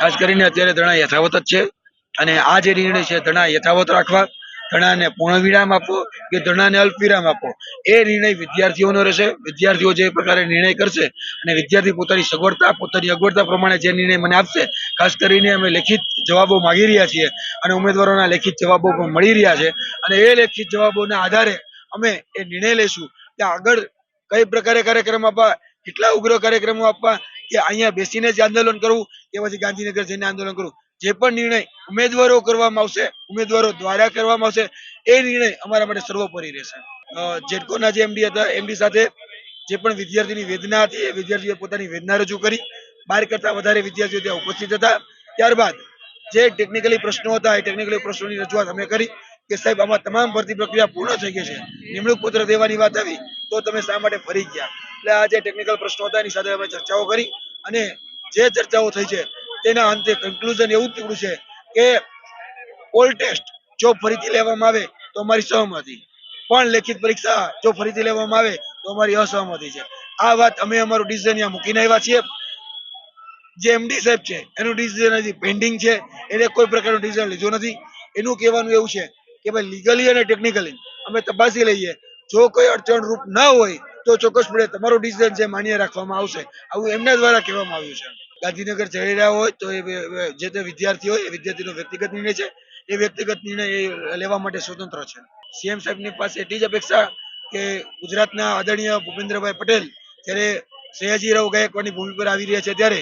ખાસ કરીને અત્યારે ધરણા યથાવત જ છે. અને આ જે નિર્ણય છે ધરણા યથાવત રાખવા ધરણાને પૂર્ણ વિરામ આપવો કે ધરણાને અલ્પ વિરામ આપવો, એ નિર્ણય વિદ્યાર્થીઓનો રહેશે. વિદ્યાર્થીઓ જે પ્રકારે નિર્ણય કરશે અને વિદ્યાર્થી પોતાની સગવડતા, પોતાની અગવડતા પ્રમાણે જે નિર્ણય મને આપશે, ખાસ કરીને અમે લેખિત જવાબો માગી રહ્યા છીએ અને ઉમેદવારોના લેખિત જવાબો પણ મળી રહ્યા છે. અને એ લેખિત જવાબોના આધારે અમે એ નિર્ણય લઈશું કે આગળ કઈ પ્રકારે કાર્યક્રમ આપવા, કેટલા ઉગ્ર કાર્યક્રમો આપવા, કે અહીંયા બેસીને જ આંદોલન કરવું કે પછી ગાંધીનગર જઈને આંદોલન કરવું જે પણ નિર્ણય ઉમેદવારો કરવામાં આવશે, ઉમેદવારો દ્વારા કરવામાં આવશે, એ નિર્ણય અમારા માટે સર્વોપરી રહેશે. જેટકોના જે એમડી હતા, એમડી સાથે જે પણ વિદ્યાર્થીની વેદના હતી, એ વિદ્યાર્થીઓએ પોતાની વેદના રજૂ કરી. બાર કરતા વધારે વિદ્યાર્થીઓ ત્યાં ઉપસ્થિત હતા. ત્યારબાદ જે ટેકનિકલી પ્રશ્નો હતા, એ ટેકનિકલી પ્રશ્નોની રજૂઆત અમે કરી કે સાહેબ, આમાં તમામ ભરતી પ્રક્રિયા પૂર્ણ થઈ ગઈ છે. નિમણૂક પત્ર દેવાની વાત આવી, તો તમે શા માટે ફરી ગયા? એટલે આ જે ટેકનિકલ પ્રશ્નો હતા, એની સાથે અમે ચર્ચાઓ કરી અને જે ચર્ચાઓ થઈ છે, તેના અંતે કન્ક્લુઝન એવું નીકળ્યું છે કે ઓલ ટેસ્ટ જો ફરીથી લેવામાં આવે તો અમારી સહમતી. પણ લેખિત પરીક્ષા જો ફરીથી લેવામાં આવે તો અમારી અસહમતિ છે. આ વાત અમે અમારું ડિસિઝન અહીંયા મૂકીને આવ્યા છીએ. જે એમડી સાહેબ છે, એનું ડિસિઝન હજી પેન્ડિંગ છે. એને કોઈ પ્રકારનું ડિસિઝન લીધું નથી. એનું કહેવાનું એવું છે કે ભાઈ લીગલી અને ટેકનિકલી અમે તપાસી લઈએ. જો કોઈ અડચણ રૂપ ના હોય તો ચોક્કસપણે તમારું ડિસિઝન છે માન્ય રાખવામાં આવશે. આવું એમના દ્વારા કહેવામાં આવ્યું છે. ગાંધીનગર જઈ રહ્યા હોય તો એ જે તે વિદ્યાર્થી હોય એ વિદ્યાર્થીનો વ્યક્તિગત નિર્ણય છે. એ વ્યક્તિગત નિર્ણય એ લેવા માટે સ્વતંત્ર છે. સીએમ સાહેબની પાસે એટલી જ અપેક્ષા કે ગુજરાતના આદરણીય ભૂપેન્દ્રભાઈ પટેલ જ્યારે સયાજીરાવ ગાયકવાડની ભૂમિ પર આવી રહ્યા છે ત્યારે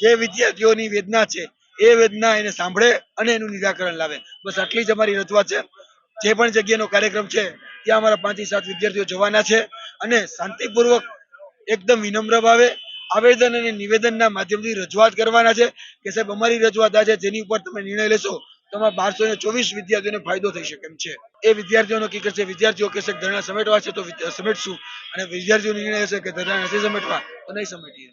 જે વિદ્યાર્થીઓની વેદના છે, એ વેદના એને સાંભળે અને એનું નિરાકરણ લાવે. બસ આટલી જ અમારી રજૂઆત છે. જે પણ જગ્યાનો કાર્યક્રમ છે, ત્યાં અમારા પાંચથી સાત વિદ્યાર્થીઓ જવાના છે અને શાંતિપૂર્વક એકદમ વિનમ્ર ભાવે આવેદન અને નિવેદનના માધ્યમથી રજૂઆત કરવાના છે કે સાહેબ, અમારી રજૂઆત આ છે જેની ઉપર તમે નિર્ણય લેશો, તો અમારા બારસો ને ચોવીસ વિદ્યાર્થીઓને ફાયદો થઈ શકે એમ છે. એ વિદ્યાર્થીઓનો કી કરશે? વિદ્યાર્થીઓ કહેશે ધરણા સમેટવા છે તો સમેટશું. અને વિદ્યાર્થીઓ નિર્ણય હશે કે ધરણા નથી સમેટવા, તો નહીં સમેટીએ.